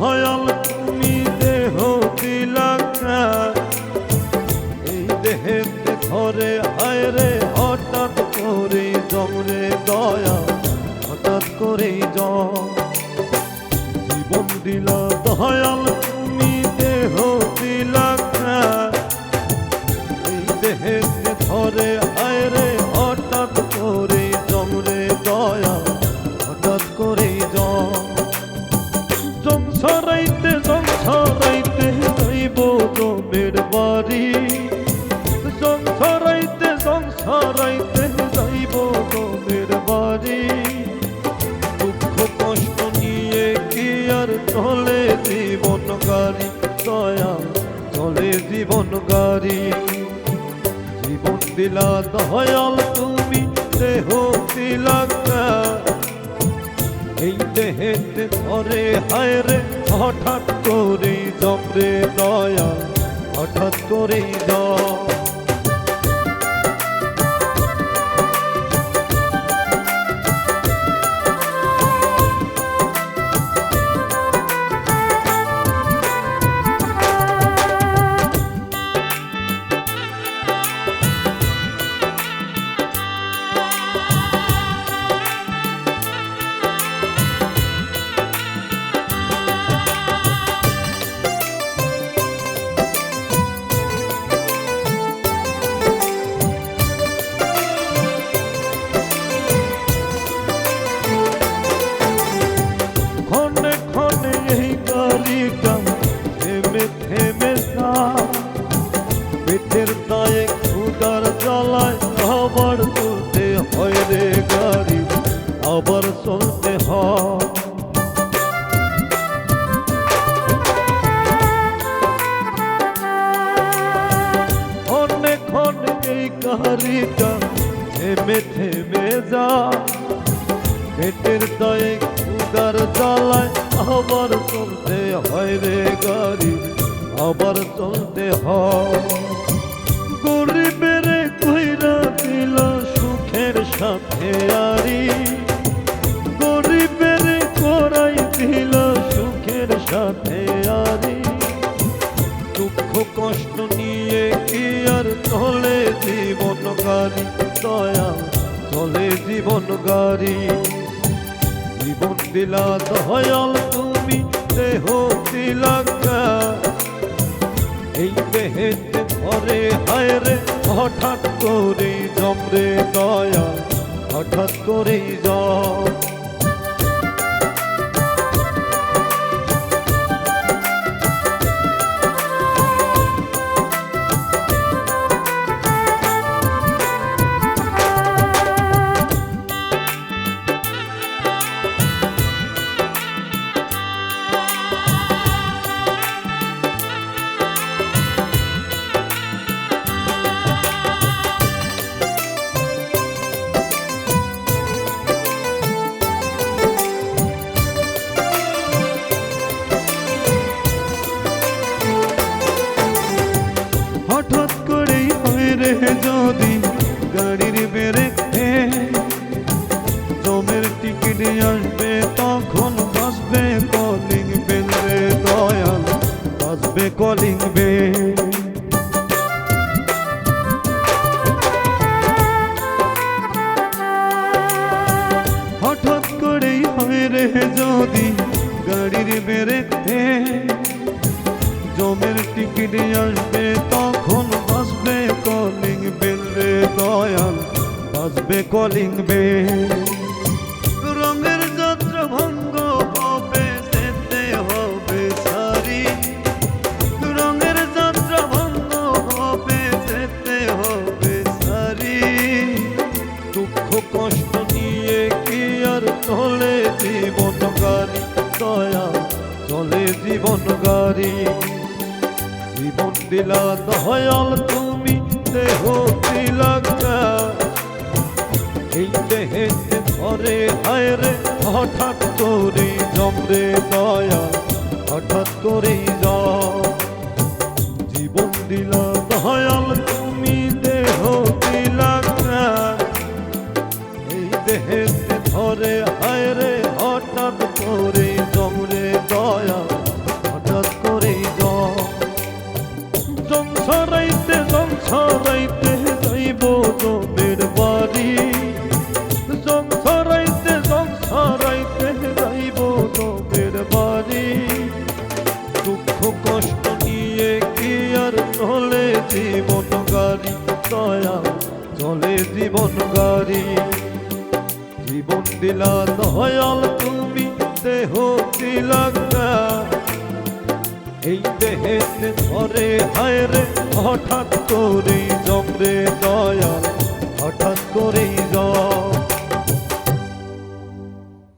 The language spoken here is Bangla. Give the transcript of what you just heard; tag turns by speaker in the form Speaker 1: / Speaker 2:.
Speaker 1: দয়াল তুমি দেহ দিলা এই দেহেতে ধরে হায় রে, হঠাৎ করে জমরে দয়া, হঠাৎ করে জীবন দিল দয়াল সংসারাইতে যাইব জমের বাড়ি দুঃখ কষ্ট নিয়ে কি আর চলে জীবন গাড়ি দয়া চলে জীবন গাড়ি জীবন দিলা দয়াল, তুমি দেহ দিলা এই দেহেতে ধরে হায় হঠাৎ করে জমরে দয়া হঠাৎ করে জম পেটের দায়ে উদার জ্বালায় আবার চলতে হয় রে গাড়ি, আবার চলতে হয়। গরিবের কইরা দিল সুখের সাথে আরি, গরিবের করাই দিল সুখের সাথে আরি। দুঃখ কষ্ট নিয়ে কি আর চলে জীবন গাড়ি, দয়া চলে জীবন গাড়ি। জীবন দিলা দয়াল তুমি, দেহ দিলা এই দেহেতে ঘরে হায় রে, হঠাৎ করে জমরে দয়া, হঠাৎ করে জম কলিং বেল হঠাৎ করেই হয় রে যদি গাড়ির বেড়ে জমের টিকিট আসবে, তখন বাসবে কলিং বেল রে দয়াল বাসবে কলিং বেল। গাড়ি জীবন দিলা দয়াল, তুমি দেহ দিলা এই দেহেতে ধরে হায় হঠাৎ করে জমরে দয়া, হঠাৎ করে জীবন দিলা দয়াল, তুমি দেহ দিলা এই দেহেতে ধরে হায় রে, হঠাৎ করে জমরে দয়া জীবন গাড়ি দয়া চলে জীবন গাড়ি জীবন দিলা দয়াল, তুমি দেহ দিলা এই দেহেতে ধরে হায়রে হঠাৎ করে জমরে দয়াল, হঠাৎ করেই জল।